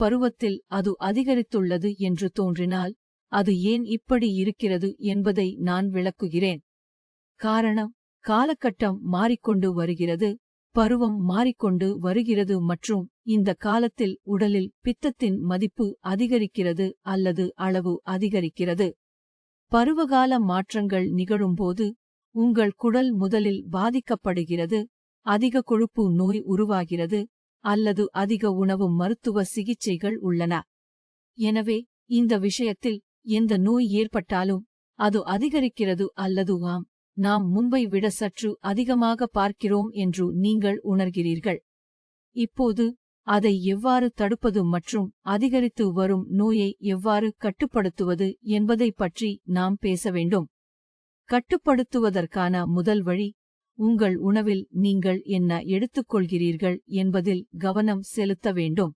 பருவத்தில் அது அதிகரித்துள்ளது என்று தோன்றினால் அது ஏன் இப்படி இருக்கிறது என்பதை நான் விளக்குகிறேன். காரணம் காலகட்டம் மாறிக்கொண்டு வருகிறது பருவம் மாறிக்கொண்டு வருகிறது மற்றும் இந்த காலத்தில் உடலில் பித்தத்தின் மதிப்பு அதிகரிக்கிறது அல்லது அளவு அதிகரிக்கிறது. பருவகால மாற்றங்கள் நிகழும்போது உங்கள் குடல் முதலில் பாதிக்கப்படுகிறது அதிக கொழுப்பு நோய் உருவாகிறது அல்லது அதிக உணவு மருத்துவ சிகிச்சைகள் உள்ளன. எனவே இந்த விஷயத்தில் எந்த நோய் ஏற்பட்டாலும் அது அதிகரிக்கிறது அல்லது ஆம் நாம் முன்பை விட சற்று அதிகமாக பார்க்கிறோம் என்று நீங்கள் உணர்கிறீர்கள். இப்போது அதை எவ்வாறு தடுப்பது மற்றும் அதிகரித்து வரும் நோயை எவ்வாறு கட்டுப்படுத்துவது என்பதைப் பற்றி நாம் பேச வேண்டும். கட்டுப்படுத்துவதற்கான முதல் வழி உங்கள் உணவில் நீங்கள் என்ன எடுத்துக்கொள்கிறீர்கள் என்பதில் கவனம் செலுத்த வேண்டும்.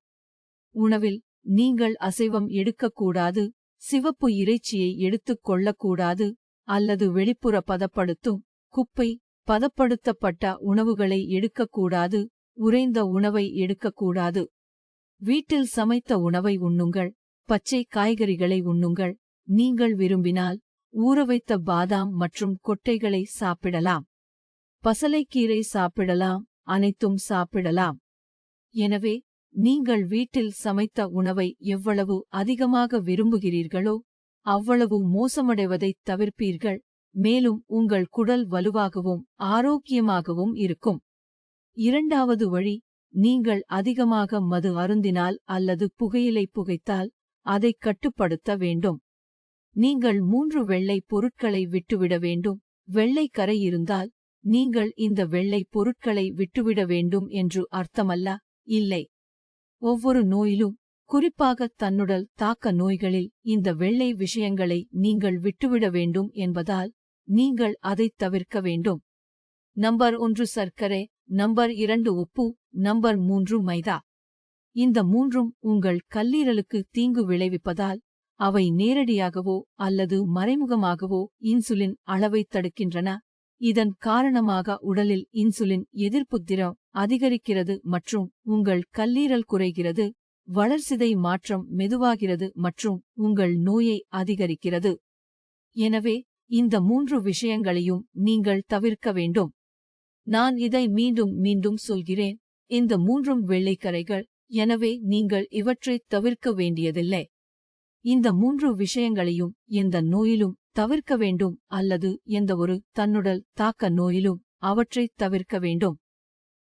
உணவில் நீங்கள் அசைவம் எடுக்கக்கூடாது சிவப்பு இறைச்சியை எடுத்துக் கொள்ளக்கூடாது அல்லது வெளிப்புற பதப்படுத்தும் குப்பை பதப்படுத்தப்பட்ட உணவுகளை எடுக்கக்கூடாது உறைந்த உணவை எடுக்கக்கூடாது. வீட்டில் சமைத்த உணவை உண்ணுங்கள் பச்சை காய்கறிகளை உண்ணுங்கள் நீங்கள் விரும்பினால் ஊறவைத்த பாதாம் மற்றும் கொட்டைகளை சாப்பிடலாம். பசலைக்கீரை சாப்பிடலாம் அனைத்தும் சாப்பிடலாம். எனவே நீங்கள் வீட்டில் சமைத்த உணவை எவ்வளவு அதிகமாக விரும்புகிறீர்களோ அவ்வளவு மோசமடைவதைத் தவிர்ப்பீர்கள் மேலும் உங்கள் குடல் வலுவாகவும் ஆரோக்கியமாகவும் இருக்கும். இரண்டாவது வழி நீங்கள் அதிகமாக மது அருந்தினால் அல்லது புகையிலை புகைத்தால் அதைக் கட்டுப்படுத்த வேண்டும். நீங்கள் மூன்று வெள்ளை பொருட்களை விட்டுவிட வேண்டும் வெள்ளை கரை இருந்தால் நீங்கள் இந்த வெள்ளை பொருட்களை விட்டுவிட வேண்டும் என்று அர்த்தமல்ல? இல்லை. ஒவ்வொரு நோயிலும் குறிப்பாக தன்னுடல் தாக்க நோய்களில் இந்த வெள்ளை விஷயங்களை நீங்கள் விட்டுவிட வேண்டும் என்பதால் நீங்கள் அதைத் தவிர்க்க வேண்டும். நம்பர் ஒன்று சர்க்கரை நம்பர் இரண்டு உப்பு நம்பர் மூன்று மைதா. இந்த மூன்றும் உங்கள் கல்லீரலுக்கு தீங்கு விளைவிப்பதால் அவை நேரடியாகவோ அல்லது மறைமுகமாகவோ இன்சுலின் அளவைத் தடுக்கின்றன. இதன் காரணமாக உடலில் இன்சுலின் எதிர்ப்பு திறம் அதிகரிக்கிறது மற்றும் உங்கள் கல்லீரல் குறைகிறது வளர்சிதை மாற்றம் மெதுவாகிறது மற்றும் உங்கள் நோயை அதிகரிக்கிறது. எனவே இந்த மூன்று விஷயங்களையும் நீங்கள் தவிர்க்க வேண்டும். நான் இதை மீண்டும் மீண்டும் சொல்கிறேன். இந்த மூன்றும் வெள்ளைக்கரைகள். எனவே நீங்கள் இவற்றைத் தவிர்க்க வேண்டியதில்லை. இந்த மூன்று விஷயங்களையும் எந்த நோயிலும் தவிர்க்க வேண்டும் அல்லது எந்த ஒரு தன்னுடல் தாக்க நோயிலும் அவற்றைத் தவிர்க்க வேண்டும்.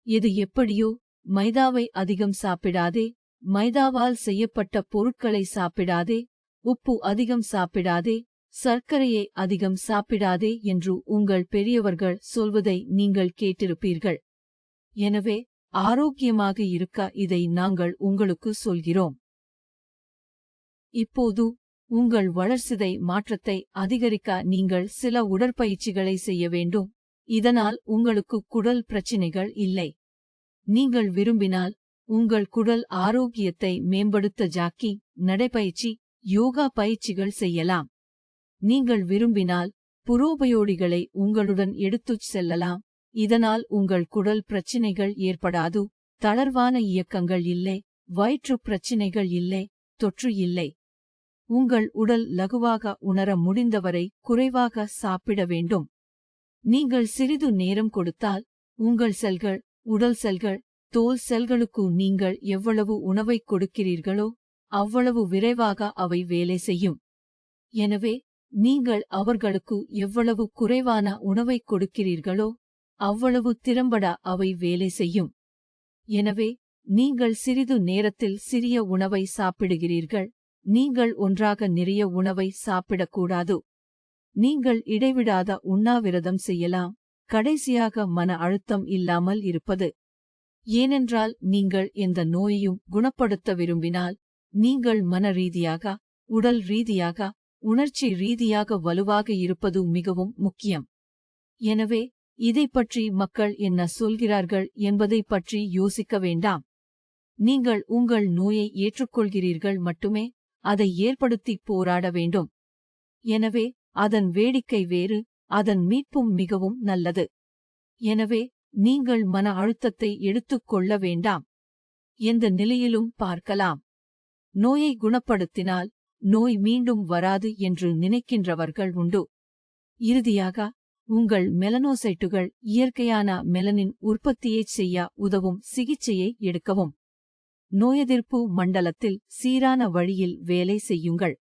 இது எப்படியோ மைதாவை அதிகம் சாப்பிடாதே மைதாவால் செய்யப்பட்ட பொருட்களை சாப்பிடாதே உப்பு அதிகம் சாப்பிடாதே சர்க்கரையை அதிகம் சாப்பிடாதே என்று உங்கள் பெரியவர்கள் சொல்வதை நீங்கள் கேட்டிருப்பீர்கள். எனவே ஆரோக்கியமாக இருக்க இதை நாங்கள் உங்களுக்கு சொல்கிறோம். இப்போது உங்கள் வளர்சிதை மாற்றத்தை அதிகரிக்க நீங்கள் சில உடற்பயிற்சிகளை செய்ய வேண்டும். இதனால் உங்களுக்கு குடல் பிரச்சினைகள் இல்லை. நீங்கள் விரும்பினால் உங்கள் குடல் ஆரோக்கியத்தை மேம்படுத்த ஜாக்கி நடைபயிற்சி யோகா பயிற்சிகள் செய்யலாம். நீங்கள் விரும்பினால் புரோபயோடிகளை உங்களுடன் எடுத்துச் செல்லலாம். இதனால் உங்கள் குடல் பிரச்சினைகள் ஏற்படாது. தளர்வான இயக்கங்கள் இல்லை. வயிற்று பிரச்சினைகள் இல்லை. தொற்று இல்லை. உங்கள் உடல் லகுவாக உணர முடிந்தவரை குறைவாக சாப்பிட வேண்டும். நீங்கள் சிறிது நேரம் கொடுத்தால் உங்கள் செல்கள் உடல் செல்கள் தோல் செல்களுக்கு நீங்கள் எவ்வளவு உணவைக் கொடுக்கிறீர்களோ அவ்வளவு விரைவாக அவை வேலை செய்யும். எனவே நீங்கள் அவர்களுக்கு எவ்வளவு குறைவான உணவைக் கொடுக்கிறீர்களோ அவ்வளவு திறம்பட அவை வேலை செய்யும். எனவே நீங்கள் சிறிது நேரத்தில் சிறிய உணவை சாப்பிடுகிறீர்கள். நீங்கள் ஒன்றாக நிறைய உணவை சாப்பிடக்கூடாது. நீங்கள் இடைவிடாத உண்ணாவிரதம் செய்யலாம். கடைசியாக மன அழுத்தம் இல்லாமல் இருப்பது. ஏனென்றால் நீங்கள் எந்த நோயையும் குணப்படுத்த விரும்பினால் நீங்கள் மன ரீதியாக உடல் ரீதியாக உணர்ச்சி ரீதியாக வலுவாக இருப்பது மிகவும் முக்கியம். எனவே இதைப் பற்றி மக்கள் என்ன சொல்கிறார்கள் என்பதைப் பற்றி யோசிக்க வேண்டாம். நீங்கள் உங்கள் நோயை ஏற்றுக்கொள்கிறீர்கள் மட்டுமே அதை ஏற்படுத்தி போராட வேண்டும். எனவே அதன் வேடிக்கை வேறு அதன் மீட்பும் மிகவும் நல்லது. எனவே நீங்கள் மன அழுத்தத்தை எடுத்துக் கொள்ள வேண்டாம். எந்த நிலையிலும் பார்க்கலாம். நோயை குணப்படுத்தினால் நோய் மீண்டும் வராது என்று நினைக்கின்றவர்கள் உண்டு. இறுதியாக உங்கள் மெலனோசைட்டுகள் இயற்கையான மெலனின் உற்பத்தியைச் செய்ய உதவும் சிகிச்சையை எடுக்கவும். நோயெதிர்ப்பு மண்டலத்தில் சீரான வழியில் வேலை செய்யுங்கள்.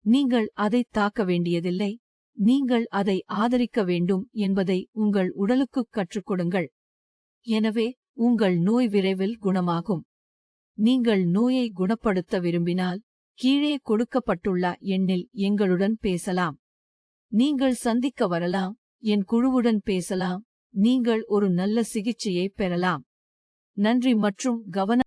நீங்கள் அதைத் தாக்க வேண்டியதில்லை. நீங்கள் அதை ஆதரிக்க வேண்டும் என்பதை உங்கள் உடலுக்குக் கற்றுக் கொடுங்கள். எனவே உங்கள் நோய் விரைவில் குணமாகும். நீங்கள் நோயை குணப்படுத்த விரும்பினால் கீழே கொடுக்கப்பட்டுள்ள எண்ணில் எங்களுடன் பேசலாம். நீங்கள் சந்திக்க வரலாம். என் குழுவுடன் பேசலாம். நீங்கள் ஒரு நல்ல சிகிச்சையை பெறலாம். நன்றி மற்றும் கவனம்